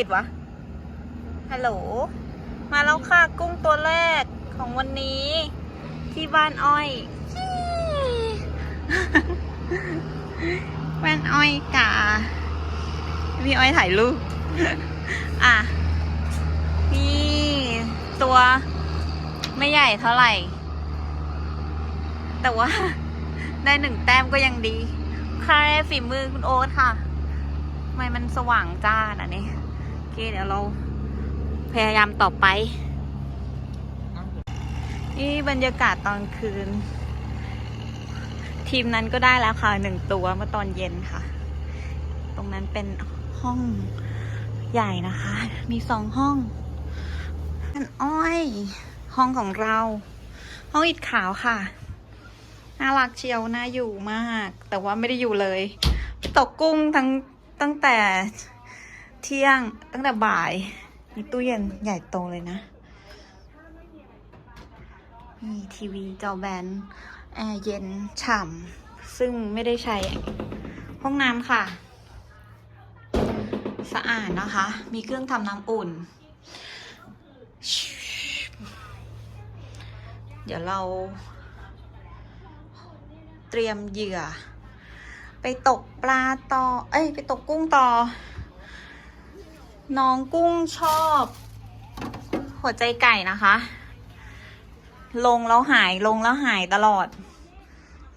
ติดวะ ฮัลโหล มาแล้วค่ะกุ้งตัวแรกของวันนี้ ที่บ้านอ้อย บ้านอ้อยกาพี่อ้อยถ่ายรูป อะ นี่ตัวไม่ใหญ่เท่าไหร่ แต่ว่า ได้หนึ่งแต้มก็ยังดี ค่าฝีมือคุณโอ๊ตค่ะ ทำไมมันสว่างจ้าอะนี่โอ เคเดี๋ยวเราพยายามต่อไป นี่บรรยากาศตอนคืน ทีมนั้นก็ได้แล้วค่ะหนึ่งตัวเมื่อตอนเย็นค่ะ ตรงนั้นเป็นห้องใหญ่นะคะ มีสองห้องอันอ้อย ห้องของเรา ห้องอิฐขาวค่ะ น่ารักเชียวน่าอยู่มาก แต่ว่าไม่ได้อยู่เลย ตกกุ้งทั้งตั้งแต่ เที่ยงตั้งแต่บ่าย มีตู้เย็นใหญ่โตเลยนะ มีทีวีจอแบนแอร์เย็นฉ่ำซึ่งไม่ได้ใช้ห้องน้ำค่ะ สะอาดนะคะ มีเครื่องทำน้ำอุ่น เดี๋ยวเรา เตรียมเหยื่อ ไปตกปลาต่อ เอ้ย ไปตกกุ้งต่อ น้องกุ้งชอบ หัวใจไก่นะคะ ลงแล้วหายลงแล้วหายตลอด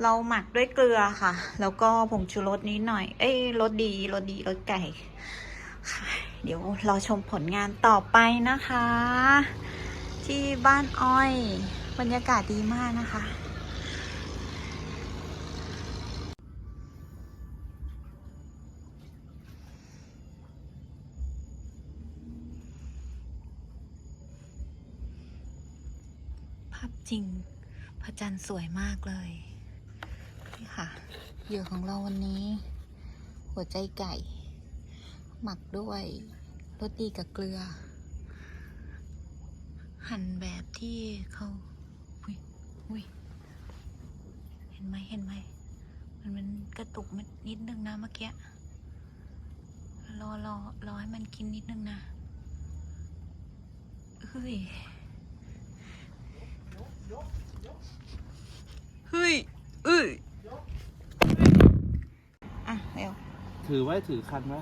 เราหมักด้วยเกลือค่ะ แล้วก็ผงชูรสนิดหน่อย เอ้ยรสดีรสดีรสไก่ค่ะเดี๋ยวรอชมผลงานต่อไปนะคะ ที่บ้านอ้อย บรรยากาศดีมากนะคะ จริงพระจันทร์สวยมากเลย นี่ค่ะ เหยื่อของเราวันนี้ หัวใจไก่ หมักด้วยรสดีกับเกลือ หั่นแบบที่เขาอุ้ยอุ้ยเห็นไหมเห็นไหมมันมันกระตุกมันนิดนึงนะเมื่อกี้รอรอรอให้มันกินนิดนึงนะเฮ้ย เฮ้ยเอ้ยอะเร็วถือไว้ถือคันไว้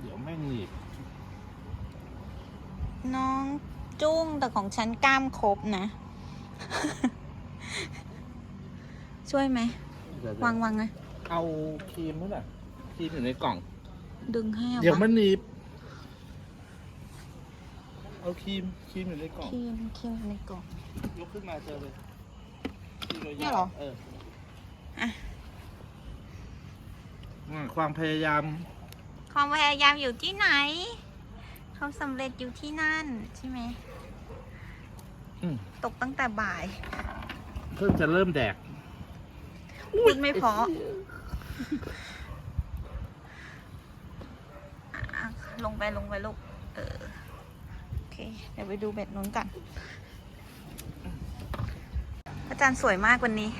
เดี๋ยวแม่งหนีบน้องจุ้งแต่ของฉันกล้ามครบนะ ช่วยไหมเดี๋ยววางวางไงเอาครีมนั่นแหละครีมอยู่ในกล่อง ดึงให้เอาเดี๋ยวปะมันหนีบ เอาครีมครีมอยู่ในกล่องครีมครีมในกล่องยกขึ้นมาเจอเลยครีมเนี่ยเหรอ เอออะอะความพยายามความพยายามอยู่ที่ไหนความสำเร็จอยู่ที่นั่นใช่ไหม อืมตกตั้งแต่บ่ายเพิ่งจะเริ่มแดก พูดไม่เพออะลงไปลงไปลูก เออโอ เคเดี๋ยวไปดูเบ็ดนู้นกันอาจารย์สวยมากวันนี้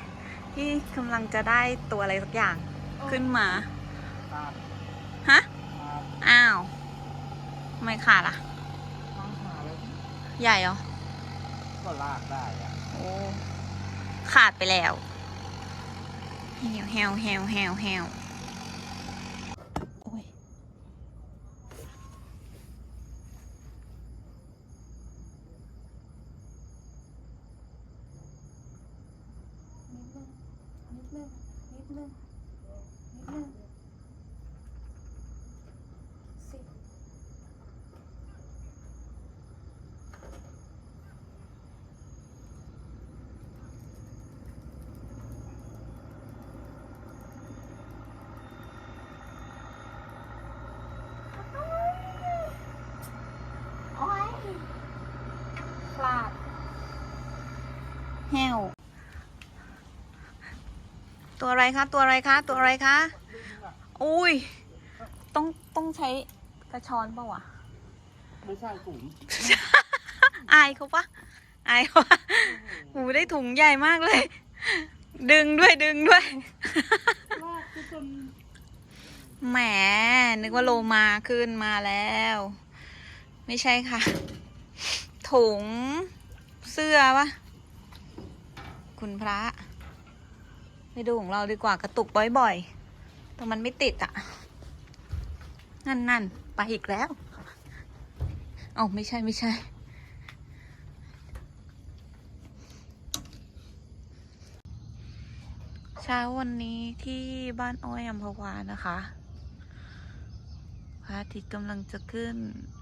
ที่กำลังจะได้ตัวอะไรสักอย่างขึ้นมา ฮะ อ้าวทำไมขาดอะ ใหญ่เหรอ ก็ลากได้อะโอ้ ขาดไปแล้วแฮวแฮวแฮวแฮวแฮวโอ้ย นิดนึง นิดนึ ง นิดนึง นิดนึงสิโอ้ยพลาดแฮว ตัวอะไรคะ ตัวอะไรคะ ตัวอะไรคะ อุ้ย ต้องต้องใช้กระชอนเปล่าวะ ไม่ใช่ถุง อายเขาปะอายเขาปะหูได้ถุงใหญ่มากเลย ดึงด้วยดึงด้วยลากจนแหม นึกว่าโลมาขึ้นมาแล้วเไม่ใช่ค่ะ ถุงเสื้อวะ คุณพระ ไปดูของเราดีกว่ากระตุกบ่อยๆ แต่มันไม่ติดอะ่ะ นั่นนั่นๆไปอีกแล้ว เอาไม่ใช่ไม่ใช่ เช้าวันนี้ที่บ้านอ้อยอัมพวานะคะพระอาทิตย์กำลังจะขึ้น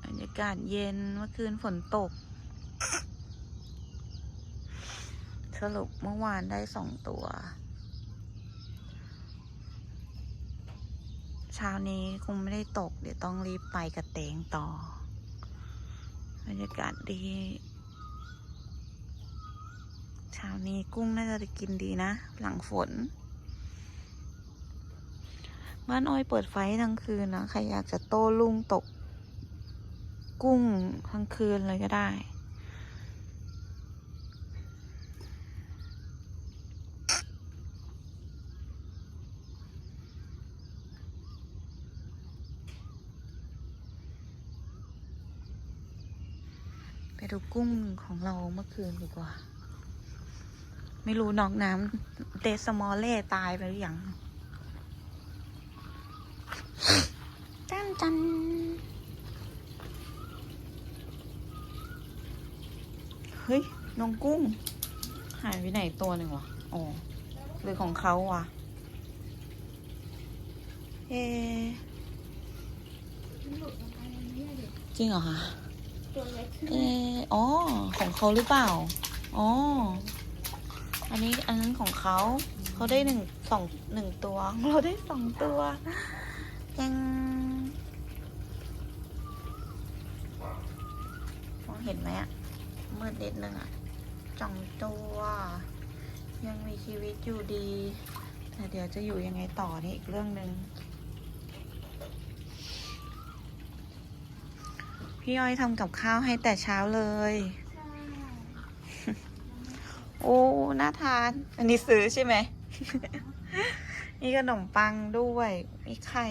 บรรยากาศเย็นเมื่อคืนฝนตก สรุปเมื่อวานได้สองตัว เช้านี้คงไม่ได้ตก เดี๋ยวต้องรีบไปกระเตงต่อบรรยากาศดีเช้านี้กุ้งน่าจะกินดีนะ หลังฝน บ้านอ้อยเปิดไฟทั้งคืนนะ ใครอยากจะโต้รุ่งตก กุ้งทั้งคืนเลยก็ได้ ดูกุ้งของเราเมื่อคืนดีกว่า ไม่รู้นอกน้ำเดสมอลเล่ตายไปหรือยังจันจันเฮ้ยน้องกุ้ง หายไปไหนตัวหนึ่งวะอ๋อหรือของเขาวะเอะจริงเหรอคะ ตัวเล็กเอออ๋อ ของเขาหรือเปล่า อ๋อ อันนี้อันนั้นของเขา เขาได้หนึ่งสองหนึ่งตัว เราได้สองตัวยังมองเห็นไหมอะมืดนิดนึงอะจองตัว ยังมีชีวิตอยู่ดีแต่เดี๋ยวจะอยู่ยังไงต่อนี่อีกเรื่องหนึ่ง พี่อ้อยทำกับข้าวให้แต่เช้าเลย โอ้ น่าทาน อันนี้ซื้อใช่ไหมมีขนมปังด้วย มีไข่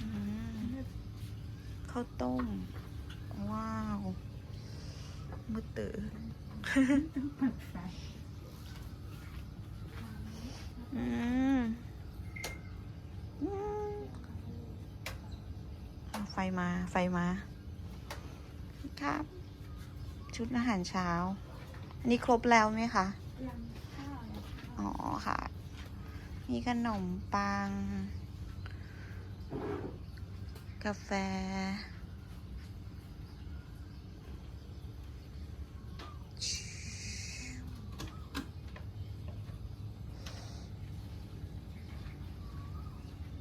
อืมข้าวต้ม ว้าว มือตืออืมอืมเอา ไฟมาไฟมาครับ ชุดอาหารเช้า อันนี้ครบแล้วไหมคะยังข้าวเลยค่ะอ๋อค่ะ มีขนมปัง กาแฟ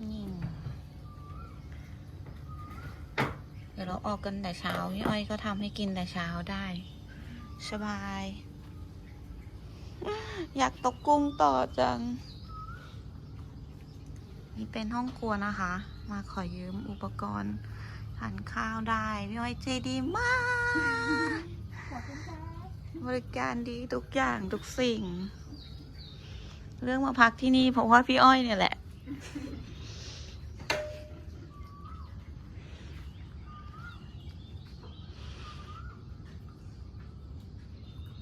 นี่ เดี๋ยวเราออกกันแต่เช้าพี่อ้อยก็ทำให้กินแต่เช้าได้ สบาย อยากตกกุ้งต่อจัง นี่เป็นห้องครัวนะคะ มาขอยืมอุปกรณ์ทานข้าวได้ พี่อ้อยใจดีมากขอบคุณค่ะบริการดีทุกอย่างทุกสิ่ง เรื่องมาพักที่นี่เพราะว่าพี่อ้อยเนี่ยแหละ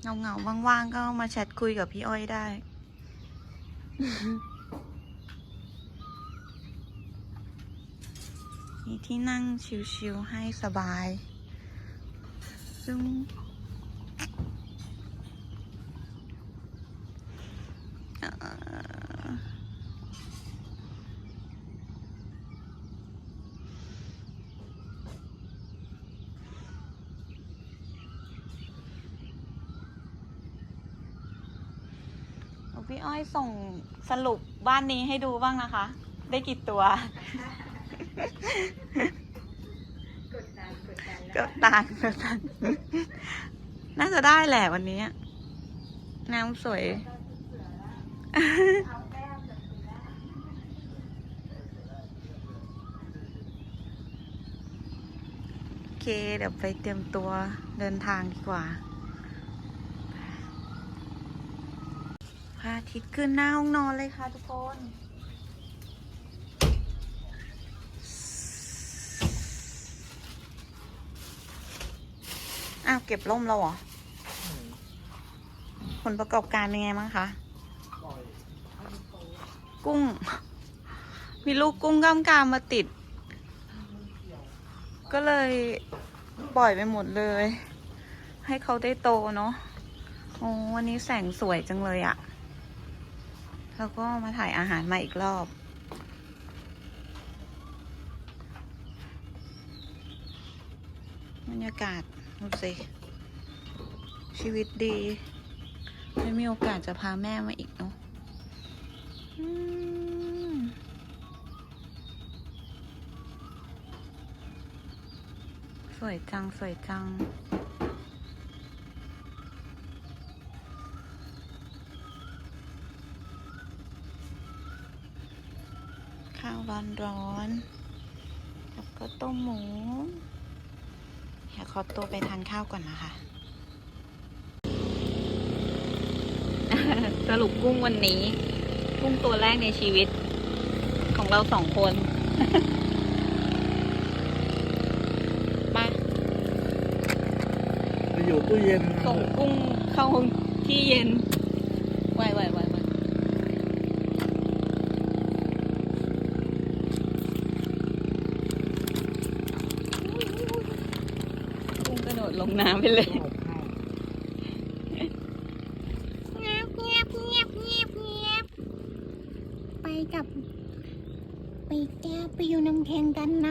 เงาเงาๆว่างๆ ก็มาแชทคุยกับพี่อ้อยได้ มีที่นั่งชิวๆให้สบาย ซึ่ง เอ่อเอา พี่อ้อยส่งสรุปบ้านนี้ให้ดูบ้างนะคะ ได้กี่ตัว กดดันกดดันเก็ต่างก็ต่างน่าจะได้แหละวันนี้ น้ำสวย เอาแก้มจากคุณแม่โอเค เดี๋ยวไปเตรียมตัวเดินทางดีกว่า พระอาทิตย์ขึ้นหน้าห้องนอนเลยค่ะทุกคน อ้าว เก็บล่มแล้วเหรอ ผลประกอบการเป็นไงบ้างคะ กุ้ง มีลูกกุ้งก้ามกามมาติด ก็เลยปล่อยไปหมดเลย ให้เขาได้โตเนาะโอ้วันนี้แสงสวยจังเลยอะ่ะ แล้วก็มาถ่ายอาหารมาอีกรอบ บรรยากาศดูสิชีวิตดีไม่มีโอกาสจะพาแม่มาอีกเนาะสวยจัง สวยจัง ร้อนร้อนๆแล้วก็ต้มหมูเดี๋ยวขอตัวไปทานข้าวก่อนนะคะ สรุปกุ้งวันนี้ กุ้งตัวแรกในชีวิต ของเราสองคนมาไปอยู่ตู้เย็นส่งกุ้งเข้าที่เย็นไวไวไวไวกุ้งกระโดด ลงน้ำไปเลยเงียบเงียบเงียบเงียบเงียบไปกับ ไปแก้ไปอยู่น้ำแข็งกันนะ